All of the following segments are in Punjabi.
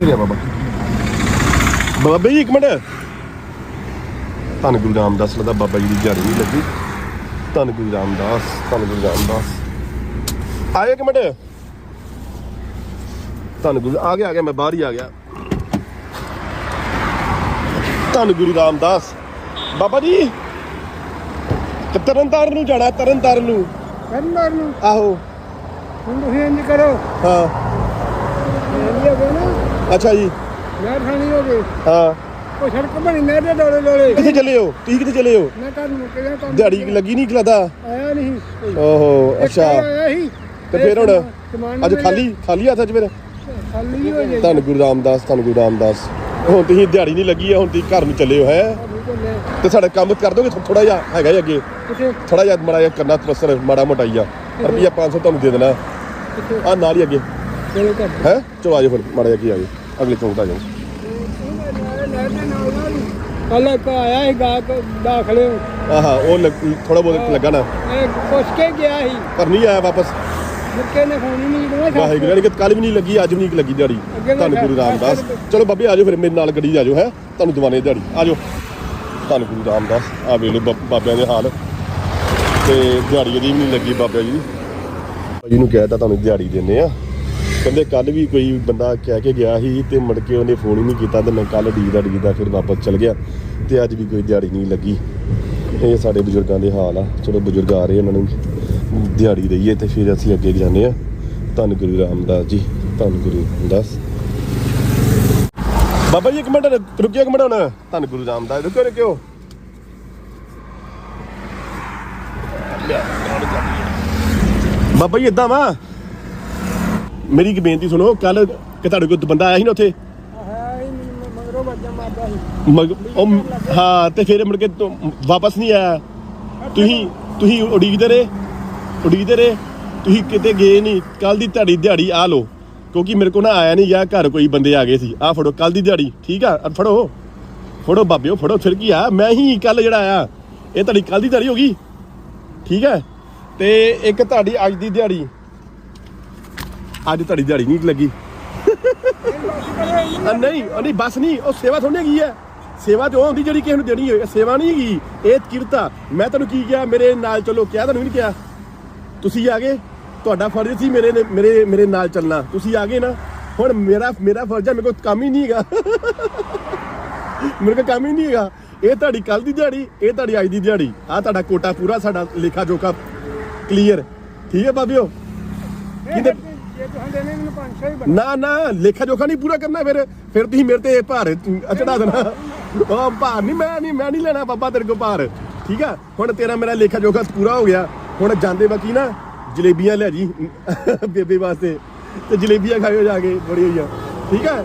ਬਾਬਾ। ਬਾਬਾ ਜੀ ਇੱਕ ਮਿੰਟ। ਧੰਨ ਗੁਰੂ ਰਾਮਦਾਸ ਦਾ ਬਾਬਾ ਜੀ ਦੀ ਦਿਹਾੜੀ ਨਹੀਂ ਲੱਗੀ। ਧੰਨ ਗੁਰੂ ਰਾਮਦਾਸ ਧੰਨ ਗੁਰੂ ਰਾਮਦਾਸ। ਆਏ ਇੱਕ ਮਿੰਟ। ਧੰਨ ਗੁਰੂ ਆ ਗਿਆ ਆ ਗਿਆ ਮੈਂ ਬਾਹਰ ਹੀ ਆ ਗਿਆ। ਧੰਨ ਗੁਰੂ ਰਾਮਦਾਸ। ਬਾਬਾ ਜੀ ਤਰਨਤਾਰਨ ਨੂੰ ਜਾਣਾ ਤਰਨਤਾਰਨ ਨੂੰ। ਕੰਦਰ ਨੂੰ? ਆਹੋ। ਹੁਣ ਤੁਸੀਂ ਇੰਜ ਕਰੋ। ਹਾਂ। ਇਹ ਗਿਆ ਨਾ? ਅੱਛਾ ਜੀ। ਮੈਂ ਖਾਣੀ ਹੋ ਗਈ। ਹਾਂ। ਉਹ ਸੜਕ ਬਣੀ ਨੇ ਤੇ ਡੋਲੇ ਡੋਲੇ। ਕਿੱਥੇ ਚੱਲੇ ਹੋ? ਤੁਸੀਂ ਕਿੱਥੇ ਚੱਲੇ ਹੋ? ਮੈਂ ਕਰ ਨੂੰ ਕਿਹਾ ਕੰਮ ਦਿਹਾੜੀ ਲੱਗੀ ਨਹੀਂ ਖਲਾਦਾ? ਆਇਆ ਨਹੀਂ ਕੋਈ। ਓਹੋ ਇੱਕ ਅੱਛਾ। ਆਇਆ ਸੀ। ਤੇ ਫਿਰ ਹੁਣ ਸਮਾਨ ਅੱਜ। ਖਾਲੀ ਖਾਲੀ ਹੱਥ ਅੱਜ ਫਿਰ? ਖਾਲੀ ਹੋ ਜੇ। ਧੰਨ ਗੁਰੂ ਰਾਮਦਾਸ ਧੰਨ ਗੁਰੂ ਰਾਮਦਾਸ। ਹੁਣ ਤੁਸੀਂ ਦਿਹਾੜੀ ਨਹੀਂ ਲੱਗੀ ਆ ਹੁਣ ਤੁਸੀਂ ਘਰ ਨੂੰ ਚੱਲੇ ਹੋ ਹੈ? ਤੇ ਸਾਡਾ ਕੰਮ ਕਰ ਦੋਗੇ? ਥੋੜਾ ਜਿਹਾ ਹੈਗਾ ਹੀ ਅੱਗੇ। ਕਿਥੇ? ਥੋੜਾ ਜਿਹਾ ਮਾੜਾ ਜਿਹਾ ਕਰਨਾ ਤਸਰ ਮਾੜਾ ਮੋਟਾ ਹੀ ਆ। ਰੁਪਈਆ 500 ਤੁਹਾਨੂੰ ਦੇ ਦੇਣਾ। ਆ ਨਾਲ ਹੀ ਅੱਗੇ। ਚਲੋ ਹੈ? ਚਲੋ ਆਜੋ ਫਿਰ ਮਾੜਾ ਜਿਹਾ ਕੀ ਆਜੋ ਅਗਲੇ ਚੌਂਕ ਆ ਜਾਓ। ਕੱਲ ਇੱਕ ਆਇਆ ਸੀ ਗਾਹਕ ਦਾਖਲੇ ਆਹਾ ਉਹ ਥੋੜਾ ਬਹੁਤ ਲੱਗਾ ਨਾ। ਇਹ ਪੁੱਛ ਕੇ ਗਿਆ ਸੀ। ਪਰ ਨਹੀਂ ਆਇਆ ਵਾਪਸ। ਮੁੱਕੇ ਨੇ ਫੋਨ ਹੀ ਨਹੀਂ ਕੀਤਾ ਵਾਹਿਗੁਰੂ ਨੇ ਕਿ ਕੱਲ ਵੀ ਨਹੀਂ ਲੱਗੀ ਅੱਜ ਵੀ ਨਹੀਂ ਲੱਗੀ ਦਿਹਾੜੀ। ਅੱਗੇ ਧੰਨ ਗੁਰੂ ਰਾਮਦਾਸ। ਚਲੋ ਬਾਬੇ ਆਜੋ ਫਿਰ ਮੇਰੇ ਨਾਲ ਗੱਡੀ 'ਚ ਆਜੋ ਹੈ। ਤੁਹਾਨੂੰ ਦਵਾਨੇ ਦਿਹਾੜੀ। ਆਜੋ ਧੰਨ ਗੁਰੂ ਰਾਮਦਾਸ। ਆ ਵੇਖ ਲਓ ਬਾ- ਬਾਬਿਆਂ ਦੇ ਹਾਲ। ਤੇ ਦਿਹਾੜੀ ਇਹਦੀ ਵੀ ਨਹੀਂ ਲੱਗੀ ਬਾਬਿਆਂ ਜੀ ਜੀ ਨੂੰ ਕਹਿਤਾ ਤੁਹਾਨੂੰ ਦਿਹਾੜੀ ਦਿੰਦੇ ਆ ਕਹਿੰਦੇ ਕੱਲ ਵੀ ਕੋਈ ਬੰਦਾ ਕਹਿ ਕੇ ਗਿਆ ਸੀ ਤੇ ਮੁੜ ਕੇ ਉਹਨੇ ਫੋਨ ਹੀ ਨਹੀਂ ਕੀਤਾ ਤੇ ਮੈਂ ਕੱਲ ਡੀਦਾ ਡੀਦਾ ਫਿਰ ਵਾਪਸ ਚਲ ਗਿਆ ਤੇ ਅੱਜ ਵੀ ਕੋਈ ਦਿਹਾੜੀ ਨਹੀਂ ਲੱਗੀ। ਇਹ ਸਾਡੇ ਬਜ਼ੁਰਗਾਂ ਦੇ ਹਾਲ ਆ। ਚਲੋ ਬਜ਼ੁਰਗ ਆ ਰਹੇ ਉਹਨਾਂ ਨੂੰ ਦਿਹਾੜੀ ਦਈਏ ਤੇ ਫਿਰ ਅਸੀਂ ਅੱਗੇ ਜਾਂਦੇ ਆ। ਧੰਨ ਗੁਰੂ ਰਾਮਦਾਸ ਜੀ, ਧੰਨ ਗੁਰੂ ਰਾਮਦਾਸ। ਬਾਬਾ ਜੀ, ਇੱਕ ਮਿੰਟ ਰੁ- ਰੁਕਿਓ, ਇੱਕ ਮਿੰਟ ਹੁਣ। ਧੰਨ ਗੁਰੂ ਰਾਮਦਾਸ, ਰੁਕਿਓ ਰੁਕਿਓ। ਬਾਬਾ ਜੀ ਇਦਾਂ ਵਾ। ਮੇਰੀ ਇੱਕ ਬੇਨਤੀ ਸੁਣੋ ਕੱਲ ਕਿ ਤੁਹਾਡੇ ਕੋਲ ਬੰਦਾ ਆਇਆ ਸੀ ਨਾ ਉੱਥੇ? ਹੈ ਮਗਰੋਂ ਵੱਜਾ ਮਾਰਦਾ ਸੀ ਮਗ- ਉਹ ਹਾਂ, ਤੇ ਫਿਰ ਮੁੜ ਕੇ ਤੋਂ ਵਾਪਸ ਨਹੀਂ ਆਇਆ। ਤੁਸੀਂ ਤੁਸੀਂ ਉਡੀਕਦੇ ਰਹੇ ਉਡੀਕਦੇ ਰਹੇ, ਤੁਸੀਂ ਕਿਤੇ ਗਏ ਨਹੀਂ। ਕੱਲ ਦੀ ਤੁਹਾਡੀ ਦਿਹਾੜੀ ਆ ਲਓ, ਕਿਉਂਕਿ ਮੇਰੇ ਕੋਲ ਨਾ ਆਇਆ ਨਹੀਂ ਗਿਆ ਘਰ ਕੋਈ ਬੰਦੇ ਆ ਗਏ ਸੀ। ਆ ਫੜੋ ਕੱਲ ਦੀ ਦਿਹਾੜੀ, ਠੀਕ ਆ? ਆਹ ਫੜੋ ਫੜੋ ਬਾਬਿਓ, ਫੜੋ, ਫਿਰ ਕੀ ਆ? ਮੈਂ ਹੀ ਕੱਲ ਜਿਹੜਾ ਆਇਆ। ਇਹ ਤੁਹਾਡੀ ਕੱਲ ਦੀ ਦਿਹਾੜੀ ਹੋ ਗਈ, ਠੀਕ ਹੈ ਤੇ ਇੱਕ ਤੁਹਾਡੀ ਅੱਜ ਦੀ ਦਿਹਾੜੀ ਅੱਜ ਤੁਹਾਡੀ ਦਿਹਾੜੀ ਨਹੀਂ ਲੱਗੀ। ਆ ਨਹੀਂ ਉਹ ਨਹੀਂ, ਬਸ ਨਹੀਂ, ਉਹ ਸੇਵਾ ਥੋੜੀ ਹੈਗੀ ਹੈ। ਸੇਵਾ ਤੇ ਉਹ ਹੁੰਦੀ ਜਿਹੜੀ ਕਿਸੇ ਨੂੰ ਦੇਣੀ ਹੋਏ ਸੇਵਾ ਨਹੀਂ ਹੈਗੀ। ਇਹ ਕਿਰਤਾ ਮੈਂ ਤੁਹਾਨੂੰ ਕੀ ਕਿਹਾ, ਮੇਰੇ ਨਾਲ ਚਲੋ, ਕਿਹਾ ਤੁਹਾਨੂੰ ਨਹੀਂ ਕਿਹਾ। ਤੁਸੀਂ ਆ ਗਏ, ਤੁਹਾਡਾ ਫਰਜ਼ ਸੀ ਮੇਰੇ ਨੇ- ਮੇਰੇ ਮੇਰੇ ਨਾਲ ਚੱਲਣਾ। ਤੁਸੀਂ ਆ ਗਏ ਨਾ, ਹੁਣ ਮੇਰਾ ਮੇਰਾ ਫਰਜ਼ ਹੈ ਮੇਰੇ ਕੋਲ ਕੰਮ ਹੀ ਨਹੀਂ ਹੈਗਾ। ਮੇਰੇ ਕੋਲ ਕੰਮ ਹੀ ਨਹੀਂ ਹੈਗਾ। ਇਹ ਤੁਹਾਡੀ ਕੱਲ ਦੀ ਦਿਹਾੜੀ, ਇਹ ਤੁਹਾਡੀ ਅੱਜ ਦੀ ਦਿਹਾੜੀ। ਆ ਤੁਹਾਡਾ ਕੋਟਾ ਪੂਰਾ, ਸਾਡਾ ਲੇਖਾ ਜੋਖਾ ਕਲੀਅਰ ਠੀਕ ਹੈ ਬਾਬਿਓ ਕਿਤੇ ਜੇ ਤੁਸੀਂ ਦੇਣੇ ਮੈਨੂੰ 500 ਹੀ ਬਣਾ ਨਾ ਨਾ ਲੇਖਾ ਜੋਖਾ ਨਹੀਂ ਪੂਰਾ ਕਰਨਾ ਫਿਰ। ਫਿਰ ਤੁਸੀਂ ਮੇਰੇ ਤੇ ਭਾਰ ਚੜਾ ਦੇਣਾ। ਉਹ ਭਾਰ ਨਹੀਂ ਮੈਂ ਨਹੀਂ ਮੈਂ ਨਹੀਂ ਲੈਣਾ ਬਾਬਾ ਤੇਰੇ ਕੋ ਭਾਰ। ਠੀਕ ਆ? ਹੁਣ ਤੇਰਾ ਮੇਰਾ ਲੇਖਾ ਜੋਖਾ ਪੂਰਾ ਹੋ ਗਿਆ। ਹੁਣ ਜਾਂਦੇ ਬਾਕੀ ਨਾ ਜਲੇਬੀਆਂ ਲੈ ਜੀ ਬੇਬੇ ਵਾਸਤੇ। ਤੇ ਜਲੇਬੀਆਂ ਖਾਇਓ ਜਾ ਕੇ ਬੜੀ ਹੋਈਆਂ। ਠੀਕ ਆ?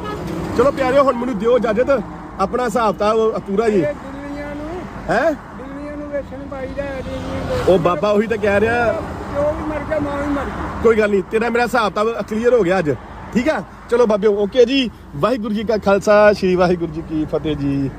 ਚਲੋ ਪਿਆਰਿਓ ਹੁਣ ਮੈਨੂੰ ਦਿਓ ਇਜਾਜ਼ਤ। ਆਪਣਾ ਹਿਸਾਬ ਤਾਂ ਪੂਰਾ ਜੀ ਨੂੰ ਹੈ? ਨੂੰ ਵੇਚਣ ਪਾਈਦਾ ਉਹ ਬਾਬਾ ਉਹੀ ਤਾਂ ਕਹਿ ਰਿਹਾ। ਜੋ ਵੀ ਮਰ ਗਿਆ, ਮਾਂ ਵੀ ਮਰ ਗਈ। ਕੋਈ ਗੱਲ ਨਹੀਂ, ਤੇਰਾ ਮੇਰਾ ਹਿਸਾਬ ਤਾਂ ਕਲੀਅਰ ਹੋ ਗਿਆ ਅੱਜ। ਠੀਕ ਆ? ਚਲੋ ਬਾਬਿਓ ਓਕੇ ਜੀ। ਵਾਹਿਗੁਰੂ ਜੀ ਕਾ ਖਾਲਸਾ, ਸ੍ਰੀ ਵਾਹਿਗੁਰੂ ਜੀ ਕੀ ਫਤਿਹ ਜੀ।